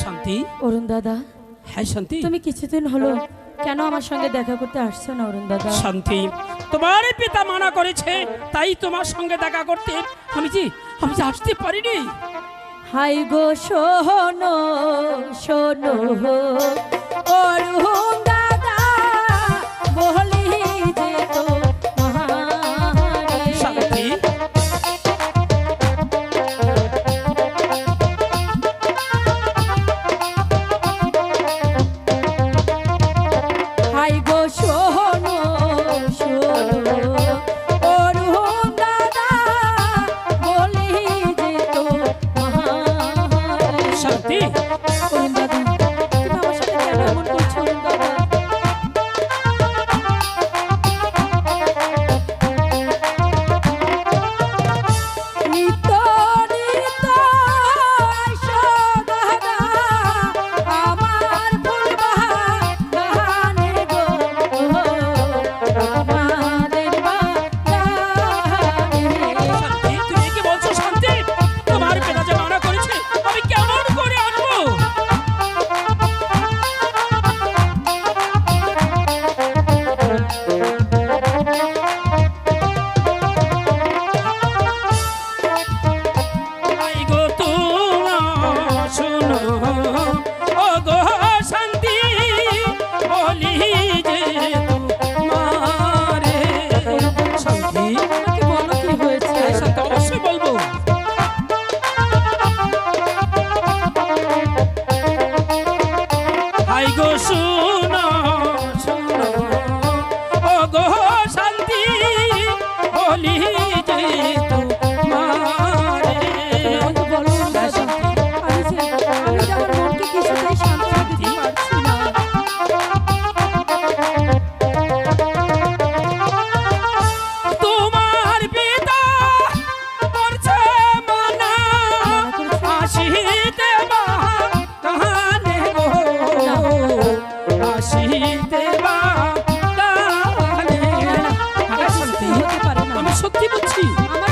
শান্তি। অরুণ দাদা হ্যাঁ শান্তি। তুমি কিছুদিন হলো কেন আমার সঙ্গে দেখা করতে আসছো না অরুণ দাদা? শান্তি। তোমার পিতা মানা করেছে তাই তোমার সঙ্গে দেখা করতে। আমি জি আমি যে আসতে পারিনি। হাই গো শোনো শোনো। Oh. 一棵树。Aman